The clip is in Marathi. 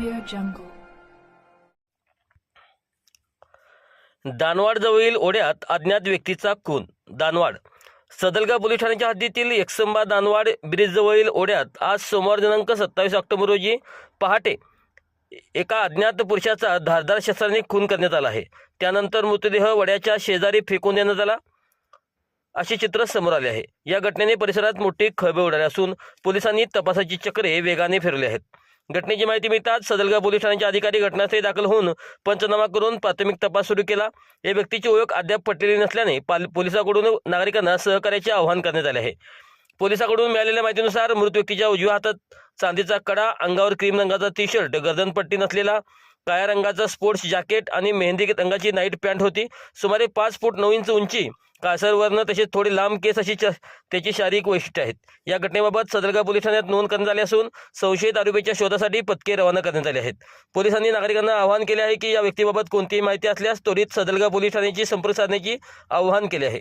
jungle. दानवाडजवळील ओढ्यात अज्ञात व्यक्तीचा खून. दानवाड. सदलगा पोलीस ठाण्याच्या हद्दीतील एकसंबा दानवाड ब्रिजजवळील ओढ्यात आज सोमवार दिनांक सत्तावीस ऑक्टोबर रोजी पहाटे एका अज्ञात पुरुषाचा धारदार शस्त्राने खून करण्यात आला आहे. त्यानंतर मृतदेह वड्याच्या शेजारी फेकून देण्यात आला. असे चित्र समोर आले आहे. या घटनेने परिसरात मोठी खळबळ उडाली असून पोलिसांनी तपासाची चक्रे वेगाने फिरली आहेत. घटनेची माहिती मिळताच सदलगा पोलीस ठाण्याचे अधिकारी घटनास्थळी दाखल होऊन पंचनामा करून प्राथमिक तपास सुरू केला. या व्यक्तीची ओळख अद्याप पटलेली नसल्याने पाल पोलिसांकडून नागरिकांना सहकार्याचे आवाहन करण्यात आले आहे. पोलिसांकडून मिळालेल्या माहितीनुसार मृत व्यक्तीच्या उजव्या हातात चांदीचा कडा अंगावर क्रीम रंगाचा टी शर्ट गर्दनपट्टी नसलेला काळ्या रंगाचा स्पोर्ट्स जॅकेट आणि मेहंदी रंगाची नाईट पॅन्ट होती. सुमारे पाच फूट नऊ इंच उंची. कासरवर्ण तसेच थोडे लांब केस अशी च- त्याची शारीरिक वैशिष्ट्ये आहेत. या घटनेबाबत सदरगा पोलीस ठाण्यात नोंद करण्यात आली असून संशयित आरोपीच्या शोधासाठी पथके रवाना करण्यात आले आहेत. पोलिसांनी नागरिकांना आवाहन केले आहे की या व्यक्तीबाबत कोणतीही माहिती असल्यास त्वरित सदरगा पोलीस ठाण्याची संपर्क साधण्याची आवाहन केले आहे.